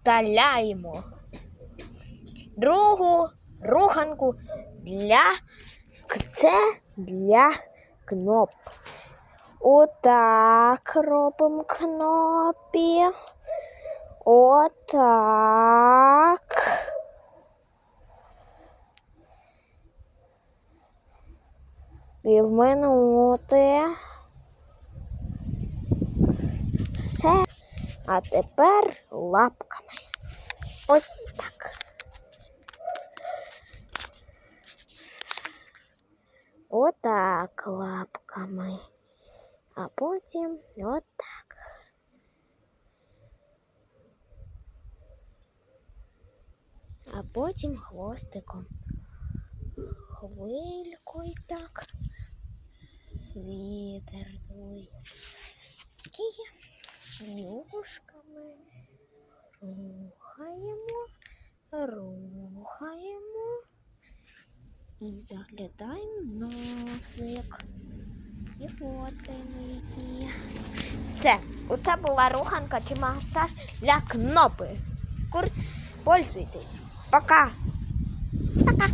вставляємо другу руханку для це для кноп. Отак робимо кнопі. Отак. Все. А тепер лапками. Ось так. Отак лапками. А потім отак. А потім хвостиком. Хвилькою так. Вітер дує. Юшками рухаємо, рухаємо і заглядаємо носик. І фоткаємо її. Все, оце була руханка чи масаж для кнопи. Пользуйтесь. Пока. Пока.